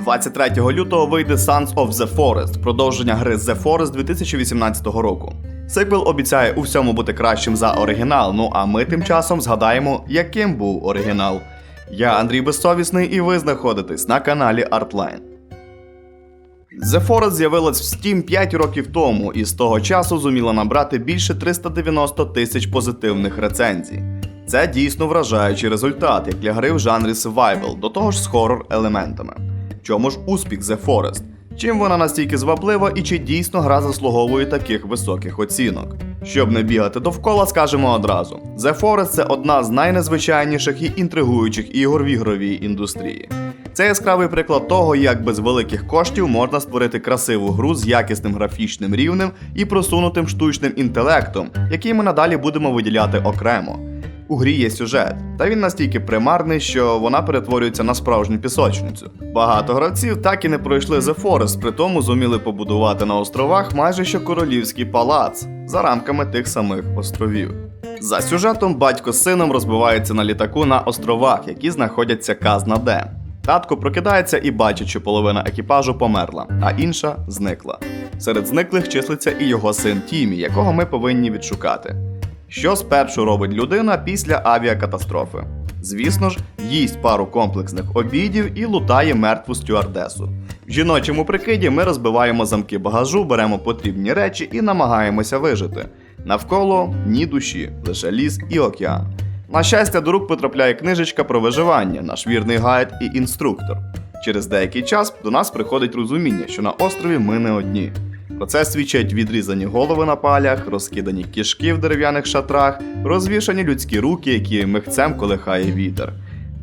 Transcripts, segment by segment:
23 лютого вийде Sons of the Forest, продовження гри The Forest 2018 року. Сиквел обіцяє у всьому бути кращим за оригінал. Ну а ми тим часом згадаємо, яким був оригінал. Я Андрій Безсовісний, і ви знаходитесь на каналі Artline. The Forest з'явилась в Steam 5 років тому і з того часу зуміла набрати більше 390 тисяч позитивних рецензій. Це дійсно вражаючий результат, як для гри в жанрі survival, до того ж з хоррор елементами. Чому ж успіх The Forest? Чим вона настільки зваблива і чи дійсно гра заслуговує таких високих оцінок? Щоб не бігати довкола, скажемо одразу: The Forest це одна з найнезвичайніших і інтригуючих ігор в ігровій індустрії. Це яскравий приклад того, як без великих коштів можна створити красиву гру з якісним графічним рівнем і просунутим штучним інтелектом, який ми надалі будемо виділяти окремо. У грі є сюжет, та він настільки примарний, що вона перетворюється на справжню пісочницю. Багато гравців так і не пройшли The Forest, при тому зуміли побудувати на островах майже що королівський палац за рамками тих самих островів. За сюжетом батько з сином розбиваються на літаку на островах, які знаходяться казна де. Татко прокидається і бачить, що половина екіпажу померла, а інша зникла. Серед зниклих числиться і його син Тімі, якого ми повинні відшукати. Що спершу робить людина після авіакатастрофи? Звісно ж, їсть пару комплексних обідів і лутає мертву стюардесу. В жіночому прикиді ми розбиваємо замки багажу, беремо потрібні речі і намагаємося вижити. Навколо ні душі, лише ліс і океан. На щастя, до рук потрапляє книжечка про виживання, наш вірний гайд і інструктор. Через деякий час до нас приходить розуміння, що на острові ми не одні. Про це свідчать відрізані голови на палях, розкидані кішки в дерев'яних шатрах, розвішані людські руки, які михцем колихає вітер.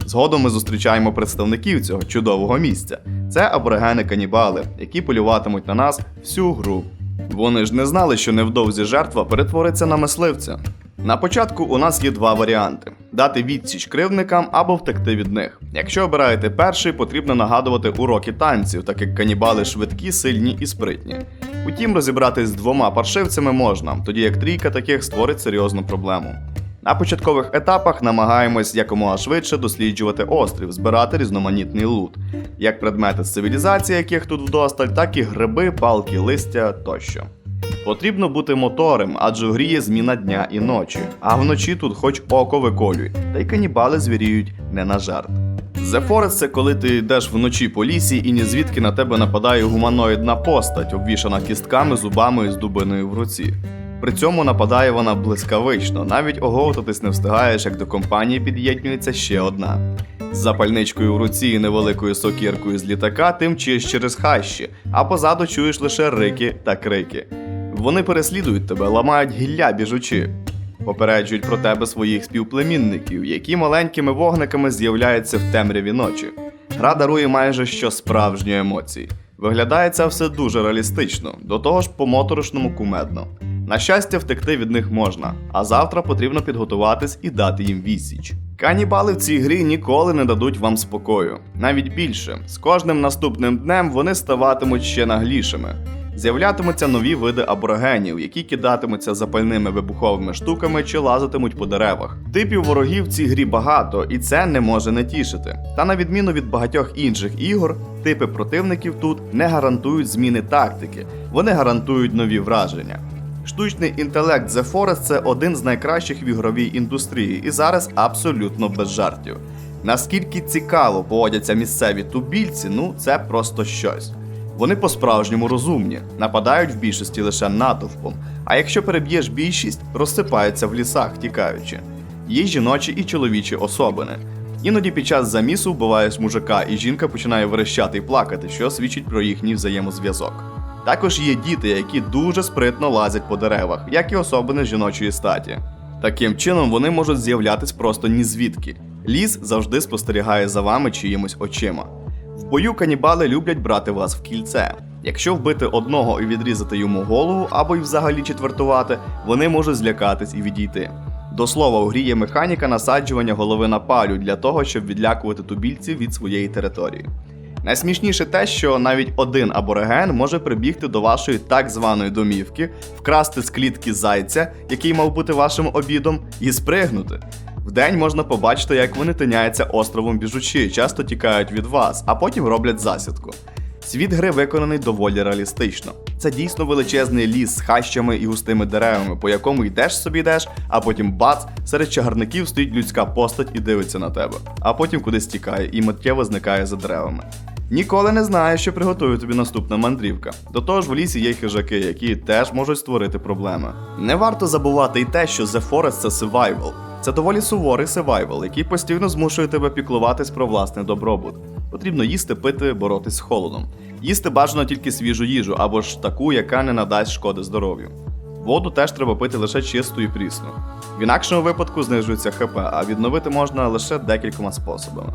Згодом ми зустрічаємо представників цього чудового місця. Це аборигени канібали, які полюватимуть на нас всю гру. Вони ж не знали, що невдовзі жертва перетвориться на мисливця. На початку у нас є два варіанти: дати відсіч кривдникам або втекти від них. Якщо обираєте перший, потрібно нагадувати уроки танців, так як канібали швидкі, сильні і спритні. Утім, розібратись з двома паршивцями можна, тоді як трійка таких створить серйозну проблему. На початкових етапах намагаємось якомога швидше досліджувати острів, збирати різноманітний лут, як предмети з цивілізації, яких тут вдосталь, так і гриби, палки, листя тощо. Потрібно бути мотором, адже в грі є зміна дня і ночі, а вночі тут хоч око виколюй, та й канібали звіріють не на жарт. The Forest – це коли ти йдеш вночі по лісі і ні звідки на тебе нападає гуманоїдна постать, обвішана кістками, зубами і з дубиною в руці. При цьому нападає вона блискавично, навіть оговтатись не встигаєш, як до компанії під'єднується ще одна. З запальничкою в руці і невеликою сокіркою з літака ти мчиш через хащі, а позаду чуєш лише рики та крики. Вони переслідують тебе, ламають гілля біжучи. Попереджують про тебе своїх співплемінників, які маленькими вогниками з'являються в темряві ночі. Гра дарує майже що справжні емоції. Виглядає це все дуже реалістично, до того ж по-моторошному кумедно. На щастя, втекти від них можна, а завтра потрібно підготуватись і дати їм відсіч. Канібали в цій грі ніколи не дадуть вам спокою. Навіть більше, з кожним наступним днем вони ставатимуть ще наглішими. З'являтимуться нові види аборигенів, які кидатимуться запальними вибуховими штуками чи лазитимуть по деревах. Типів ворогів в цій грі багато, і це не може не тішити. Та на відміну від багатьох інших ігор, типи противників тут не гарантують зміни тактики, вони гарантують нові враження. Штучний інтелект The Forest – це один з найкращих в ігровій індустрії, і зараз абсолютно без жартів. Наскільки цікаво поводяться місцеві тубільці, ну це просто щось. Вони по-справжньому розумні, нападають в більшості лише натовпом, а якщо переб'єш більшість, розсипаються в лісах, тікаючи. Є жіночі і чоловічі особини. Іноді під час замісу вбиваєш мужика, і жінка починає верещати і плакати, що свідчить про їхній взаємозв'язок. Також є діти, які дуже спритно лазять по деревах, як і особини жіночої статі. Таким чином вони можуть з'являтись просто ні звідки. Ліс завжди спостерігає за вами чиїмось очима. Бою канібали люблять брати вас в кільце. Якщо вбити одного і відрізати йому голову або й взагалі четвертувати, вони можуть злякатись і відійти. До слова, у грі є механіка насаджування голови на палю для того, щоб відлякувати тубільців від своєї території. Найсмішніше те, що навіть один абориген може прибігти до вашої так званої домівки, вкрасти з клітки зайця, який мав бути вашим обідом, і спригнути. Вдень можна побачити, як вони тиняються островом біжучи, часто тікають від вас, а потім роблять засідку. Світ гри виконаний доволі реалістично. Це дійсно величезний ліс з хащами і густими деревами, по якому йдеш собі йдеш, а потім бац, серед чагарників стоїть людська постать і дивиться на тебе, а потім кудись тікає і миттєво зникає за деревами. Ніколи не знаєш, що приготує тобі наступна мандрівка. До того ж, в лісі є хижаки, які теж можуть створити проблеми. Не варто забувати й те, що The Forest це survival. Це доволі суворий survival, який постійно змушує тебе піклуватись про власний добробут. Потрібно їсти, пити, боротись з холодом. Їсти бажано тільки свіжу їжу або ж таку, яка не надасть шкоди здоров'ю. Воду теж треба пити лише чисту і прісну. В інакшому випадку знижується ХП, а відновити можна лише декількома способами.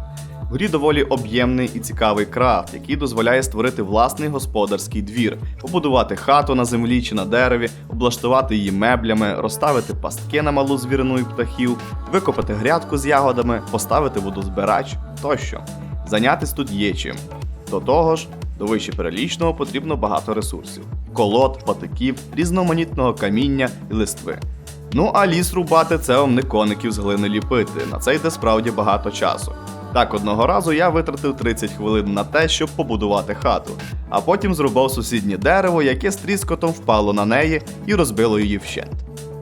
Грі доволі об'ємний і цікавий крафт, який дозволяє створити власний господарський двір, побудувати хату на землі чи на дереві, облаштувати її меблями, розставити пастки на малу звірину і птахів, викопати грядку з ягодами, поставити водозбирач тощо. Зайнятись тут є чим. До того ж, до вище перелічного потрібно багато ресурсів: колод, патиків, різноманітного каміння і листви. Ну а ліс рубати це вам не коників з глини ліпити. На це йде справді багато часу. Так, одного разу я витратив 30 хвилин на те, щоб побудувати хату, а потім зрубав сусіднє дерево, яке з тріскотом впало на неї і розбило її вщент.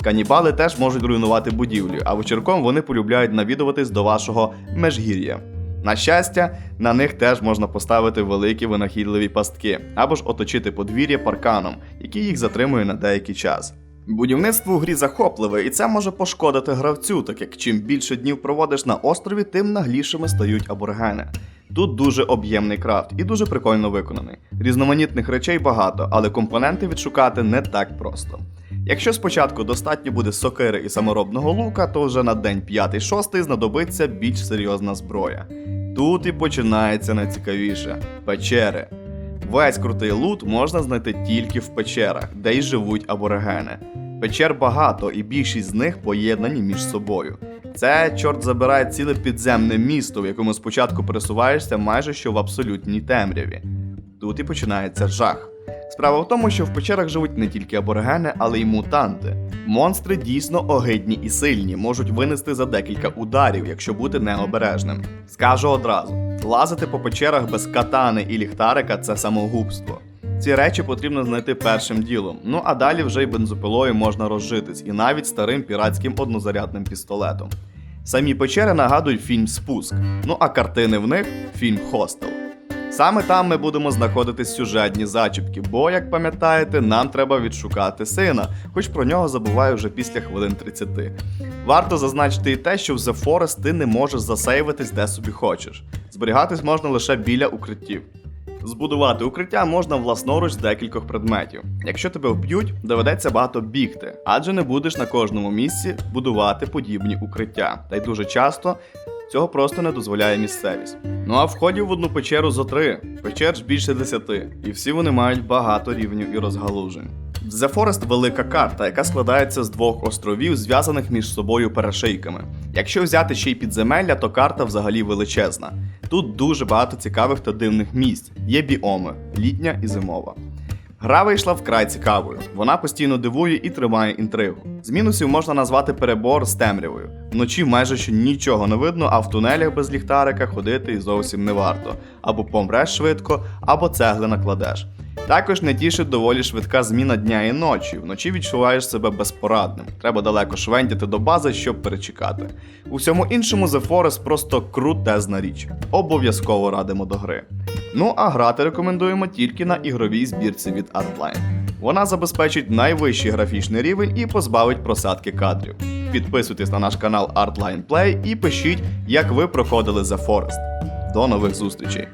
Канібали теж можуть руйнувати будівлю, а вечірком вони полюбляють навідуватись до вашого межгір'я. На щастя, на них теж можна поставити великі винахідливі пастки або ж оточити подвір'я парканом, який їх затримує на деякий час. Будівництво у грі захопливе, і це може пошкодити гравцю, так як чим більше днів проводиш на острові, тим наглішими стають аборигени. Тут дуже об'ємний крафт і дуже прикольно виконаний. Різноманітних речей багато, але компоненти відшукати не так просто. Якщо спочатку достатньо буде сокири і саморобного лука, то вже на день 5-6 знадобиться більш серйозна зброя. Тут і починається найцікавіше печери. Весь крутий лут можна знайти тільки в печерах, де й живуть аборигени. Печер багато, і більшість з них поєднані між собою. Це, чорт забирає, ціле підземне місто, в якому спочатку пересуваєшся майже що в абсолютній темряві. Тут і починається жах. Справа в тому, що в печерах живуть не тільки аборигени, але й мутанти. Монстри дійсно огидні і сильні, можуть винести за декілька ударів, якщо бути необережним. Скажу одразу: лазити по печерах без катани і ліхтарика це самогубство. Ці речі потрібно знайти першим ділом. Ну а далі вже й бензопилою можна розжитись, і навіть старим піратським однозарядним пістолетом. Самі печери нагадують фільм Спуск. Ну а картини в них фільм Хостел. Саме там ми будемо знаходити сюжетні зачіпки, бо, як пам'ятаєте, нам треба відшукати сина, хоч про нього забуваю вже після хвилин 30. Варто зазначити і те, що в The Forest ти не можеш засейвитись де собі хочеш. Зберігатись можна лише біля укриттів. Збудувати укриття можна власноруч з декількох предметів. Якщо тебе вб'ють, доведеться багато бігти, адже не будеш на кожному місці будувати подібні укриття. Та й дуже часто цього просто не дозволяє місцевість. Ну а входів в одну печеру зо три, печер ж більше десяти, і всі вони мають багато рівнів і розгалужень. The Forest велика карта, яка складається з двох островів, зв'язаних між собою перешийками. Якщо взяти ще й підземелля, то карта взагалі величезна. Тут дуже багато цікавих та дивних місць. Є біоми, літня і зимова. Гра вийшла вкрай цікавою. Вона постійно дивує і тримає інтригу. З мінусів можна назвати перебор з темрявою. Вночі майже що нічого не видно, а в тунелях без ліхтарика ходити зовсім не варто. Або помреш швидко, або цегли накладеш. Також не тішить доволі швидка зміна дня і ночі. Вночі відчуваєш себе безпорадним. Треба далеко швендяти до бази, щоб перечекати. У всьому іншому The Forest просто крутезна річ. Обов'язково радимо до гри. Ну а грати рекомендуємо тільки на ігровій збірці від Artline. Вона забезпечить найвищий графічний рівень і позбавить просадки кадрів. Підписуйтесь на наш канал Artline Play і пишіть, як ви проходили The Forest. До нових зустрічей!